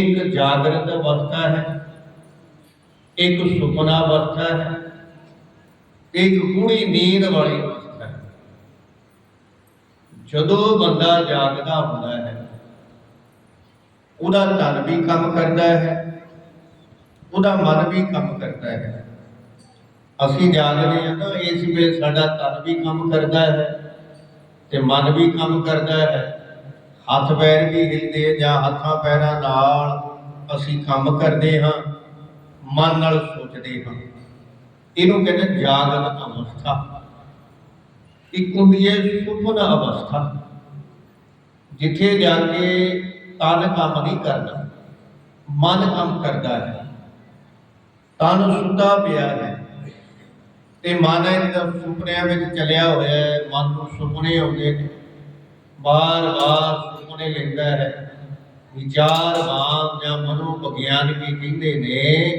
ਇੱਕ ਜਾਗਰਤ ਅਵਸਥਾ ਹੈ, ਇੱਕ ਸੁਪਨਾ ਅਵਸਥਾ ਹੈ, ਇੱਕ ਗੂੜੀ ਨੀਂਦ ਵਾਲੀ ਅਵਸਥਾ ਹੈ। ਜਦੋਂ ਬੰਦਾ ਜਾਗਦਾ ਹੁੰਦਾ ਹੈ, ਉਹਦਾ ਤਨ ਵੀ ਕੰਮ ਕਰਦਾ ਹੈ, ਉਹਦਾ ਮਨ ਵੀ ਕੰਮ ਕਰਦਾ ਹੈ। ਅਸੀਂ ਜਾਗਦੇ ਹਾਂ ਤਾਂ ਇਸ ਵੇਲੇ ਸਾਡਾ ਤਨ ਵੀ ਕੰਮ ਕਰਦਾ ਹੈ ਤੇ ਮਨ ਵੀ ਕੰਮ ਕਰਦਾ ਹੈ। ਹੱਥ ਪੈਰ ਵੀ ਹਿਲਦੇ ਜਾਂ ਹੱਥਾਂ ਪੈਰਾਂ ਨਾਲ ਅਸੀਂ ਕੰਮ ਕਰਦੇ ਹਾਂ, ਮਨ ਨਾਲ ਸੋਚਦੇ ਹਾਂ। ਇਹਨੂੰ ਕਹਿੰਦੇ ਜਾਗਰਤ ਅਵਸਥਾ। ਇੱਕ ਹੁੰਦੀ ਹੈ ਸੁਪਨ ਅਵਸਥਾ। ਜਿੱਥੇ ਜਾ ਕੇ ਤਨ ਕੰਮ ਨਹੀਂ ਕਰਦਾ, ਮਨ ਕੰਮ ਕਰਦਾ ਹੈ। ਤਨ ਸੁੱਤਾ ਪਿਆ ਹੈ ਤੇ ਮਨ ਹੈ ਸੁਪਨਿਆਂ ਵਿੱਚ ਚਲਿਆ ਹੋਇਆ ਹੈ, ਮਨ ਨੂੰ ਸੁਪਨੇ ਆਉਂਦੇ ਨੇ। ਬਾਰ-ਬਾਰ ਸੁਪਨੇ ਲੈਂਦਾ ਹੈ। ਵਿਚਾਰਵਾਨ ਜਾਂ ਮਨੋ ਵਿਗਿਆਨ ਕਹਿੰਦੇ ਨੇ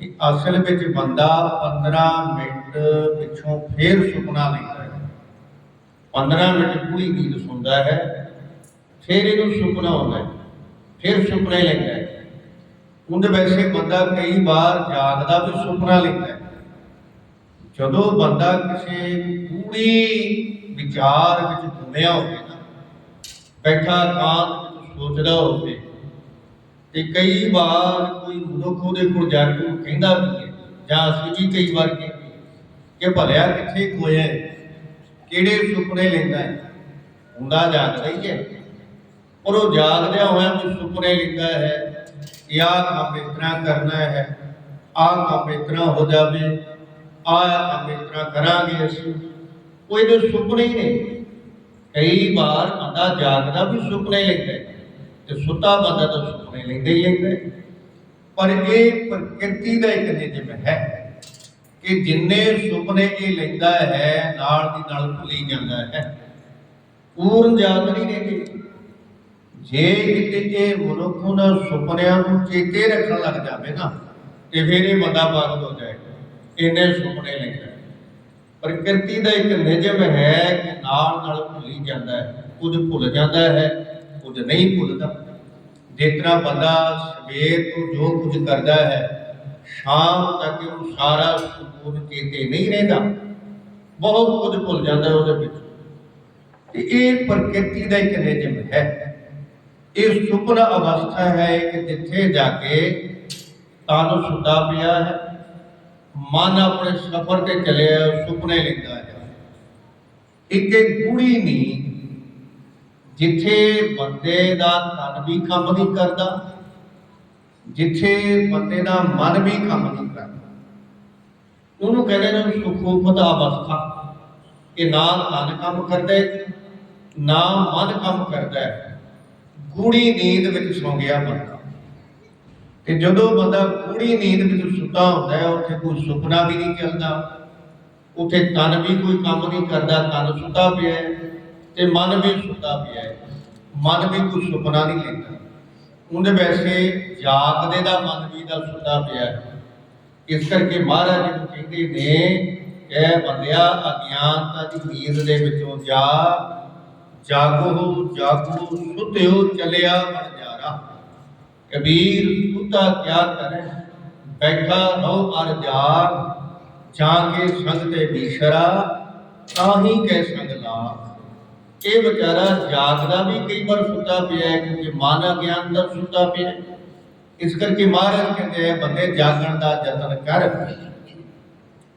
ਕਿ ਅਸਲ ਵਿੱਚ ਬੰਦਾ 15 ਮਿੰਟ ਪਿੱਛੋਂ ਫੇਰ ਸੁਪਨਾ ਲੈਂਦਾ ਹੈ। 15 ਮਿੰਟ ਪੂਰੀ ਨੀਂਦ ਸੁਣਦਾ ਹੈ, ਫਿਰ ਇਹਨੂੰ ਸੁਪਨਾ ਆਉਂਦਾ ਹੈ, ਫਿਰ ਸੁਪਨੇ ਲੈਂਦਾ ਹੈ। ਉਹਦੇ ਵੈਸੇ ਬੰਦਾ ਕਈ ਵਾਰ ਜਾਗਦਾ ਵੀ ਸੁਪਨਾ ਲੈਂਦਾ ਹੈ। ਜਦੋਂ ਬੰਦਾ ਕਿਸੇ ਪੂਰੀ ਵਿਚਾਰ ਵਿੱਚ ਘੁੰਮਿਆ ਹੋਵੇ ਨਾ ਬੈਠਾ ਕਾਂਤ ਵਿੱਚ ਸੋਚਦਾ ਹੋਵੇ। ਤੇ ਕਈ ਵਾਰ ਕੋਈ ਮਨੁੱਖ ਉਹਦੇ ਕੋਲ ਜਾ ਕੇ ਕਹਿੰਦਾ ਵੀ ਹੈ, ਜਾਂ ਅਸੀਂ ਵੀ ਕਈ ਵਾਰ ਕਹਿੰਦੇ ਕਿ ਭਲਿਆ ਕਿੱਥੇ ਖੋਇਆ ਕਿਹੜੇ ਸੁਪਨੇ ਲੈਂਦਾ ਹੈ। ਹੁੰਦਾ ਜਾਗਦਾ ਹੀ ਹੈ। ਪਰ ਉਹ ਜਾਗਦਿਆਂ ਹੋਇਆ ਕੋਈ ਸੁਪਨੇ ਲੈਂਦਾ ਹੈ ਕਿ ਆਹ ਕੰਮ ਇਸ ਤਰ੍ਹਾਂ ਕਰਨਾ ਹੈ, ਆਹ ਕੰਮ ਇਸ ਤਰ੍ਹਾਂ ਹੋ ਜਾਵੇ, ਆਹ ਕੰਮ ਇਸ ਤਰ੍ਹਾਂ ਕਰਾਂਗੇ ਅਸੀਂ। ਕੋਈ ਇਹਦੇ ਸੁਪਨੇ ਹੀ ਨੇ ਕਈ ਵਾਰ ਬੰਦਾ ਜਾਗਦਾ ਵੀ ਸੁਪਨੇ ਲੈਂਦਾ ਤੇ ਸੁੱਤਾ ਬੰਦਾ ਤਾਂ ਸੁਪਨੇ ਲੈਂਦਾ ਹੀ ਲੈਂਦਾ ਪਰ ਇਹ ਪ੍ਰਕਿਰਤੀ ਦਾ ਇੱਕ ਨਿਯਮ ਹੈ ਕਿ ਜਿੰਨੇ ਸੁਪਨੇ ਇਹ ਲੈਂਦਾ ਹੈ, ਨਾਲ ਦੀ ਨਾਲ ਭੁੱਲੀ ਜਾਂਦਾ ਹੈ। ਪੂਰਨ ਯਾਦ ਨਹੀਂ ਰਹਿੰਦੀ। ਜੇ ਕਿਤੇ ਇਹ ਮਨੁੱਖ ਉਹਨਾਂ ਸੁਪਨਿਆਂ ਨੂੰ ਚੇਤੇ ਰੱਖਣ ਲੱਗ ਜਾਵੇ ਨਾ, ਤੇ ਫਿਰ ਇਹ ਬੰਦਾ ਪਾਗਲ ਹੋ ਜਾਏਗਾ। ਇੰਨੇ ਸੁਪਨੇ ਲੈਂਦਾ ਪ੍ਰਕਿਰਤੀ ਦਾ ਇੱਕ ਨਿਯਮ ਹੈ ਕਿ ਨਾਲ ਨਾਲ ਭੁੱਲੀ ਜਾਂਦਾ ਹੈ। ਕੁਝ ਭੁੱਲ ਜਾਂਦਾ ਹੈ, ਕੁਝ ਨਹੀਂ ਭੁੱਲਦਾ। ਜਿਸ ਤਰ੍ਹਾਂ ਬੰਦਾ ਸਵੇਰ ਤੋਂ ਜੋ ਕੁਝ ਕਰਦਾ ਹੈ, ਸ਼ਾਮ ਤੱਕ ਉਹ ਸਾਰਾ ਸੰਪੂਰਨ ਚੇਤੇ ਨਹੀਂ ਰਹਿੰਦਾ। ਬਹੁਤ ਕੁਝ ਭੁੱਲ ਜਾਂਦਾ ਉਹਦੇ ਵਿੱਚ। ਤੇ ਇਹ ਪ੍ਰਕਿਰਤੀ ਦਾ ਇੱਕ ਨਿਯਮ ਹੈ। ਇਹ ਸੁਪਨਾ ਅਵਸਥਾ ਹੈ ਕਿ ਜਿੱਥੇ ਜਾ ਕੇ ਤਨ ਸੁੱਤਾ ਪਿਆ ਹੈ ਮਨ ਆਪਣੇ ਸਫ਼ਰ ਤੇ ਚੱਲਿਆ, ਸੁਪਨੇ ਲੈਂਦਾ ਹੈ ਇੱਕ ਇੱਕ ਗੂੜੀ ਨੀਂਦ ਜਿੱਥੇ ਬੰਦੇ ਦਾ ਤਨ ਵੀ ਕੰਮ ਨਹੀਂ ਕਰਦਾ, ਜਿੱਥੇ ਬੰਦੇ ਦਾ ਮਨ ਵੀ ਕੰਮ ਨਹੀਂ ਕਰਦਾ। ਉਹਨੂੰ ਕਹਿੰਦੇ ਨੇ ਸੁਖੋਪਤ ਅਵਸਥਾ। ਕਿ ਨਾ ਤਨ ਕੰਮ ਕਰਦਾ, ਨਾ ਮਨ ਕੰਮ ਕਰਦਾ। ਹੈ ਗੂੜੀ ਨੀਂਦ ਵਿੱਚ ਸੌਂ ਗਿਆ ਬੰਦਾ। ਤੇ ਜਦੋਂ ਬੰਦਾ ਗੂੜੀ ਨੀਂਦ ਵਿੱਚ ਸੁੱਤਾ ਹੁੰਦਾ ਹੈ, ਉੱਥੇ ਕੋਈ ਸੁਪਨਾ ਵੀ ਨਹੀਂ ਚੱਲਦਾ, ਉੱਥੇ ਤਨ ਵੀ ਕੋਈ ਕੰਮ ਨਹੀਂ ਕਰਦਾ, ਤਨ ਸੁੱਤਾ ਪਿਆ ਹੈ ਤੇ ਮਨ ਵੀ ਸੁੱਤਾ ਪਿਆ ਹੈ। ਮਨ ਵੀ ਕੋਈ ਸੁਪਨਾ ਨਹੀਂ ਲੈਂਦਾ। ਉਹਦੇ ਵੈਸੇ ਜਾਗਦੇ ਦਾ ਮਨ ਵੀ ਦਾ ਸੁੱਤਾ ਪਿਆ ਹੈ। ਇਸ ਕਰਕੇ ਮਹਾਰਾਜ ਜੀ ਨੂੰ ਕਹਿੰਦੇ ਨੇ ਇਹ ਬੰਦਿਆ, ਅਗਿਆਨਤਾ ਦੀ ਨੀਂਦ ਦੇ ਵਿੱਚੋਂ ਜਾ, ਜਾਗੋ ਜਾਗੋ ਸੁਧਿਓ ਚਲਿਆ ਕਬੀਰ ਸੁਤਾ ਕਿਆ ਕਰੇ? ਬੈਠਾ ਰਹੋ ਅਰ ਜਾਗ, ਜਾਂ ਕੇ ਸੰਗ ਤੇ ਵਿਸ਼ਰਾ ਤਾਹੀ ਕੈ ਸੰਗ ਲਾਖ ਇਹ ਵਿਚਾਰਾ ਜਾਗਦਾ ਵੀ ਕਈ ਵਾਰ ਸੁੱਤਾ ਪਿਆ ਹੈ, ਕਿਉਂਕਿ ਮਨ ਅਗਿਆਨ ਦਾ ਸੁੱਤਾ ਪਿਆ ਇਸ ਕਰਕੇ ਮਹਾਰਾਜ ਕਹਿੰਦੇ ਆ, ਬੰਦੇ ਜਾਗਣ ਦਾ ਯਤਨ ਕਰ।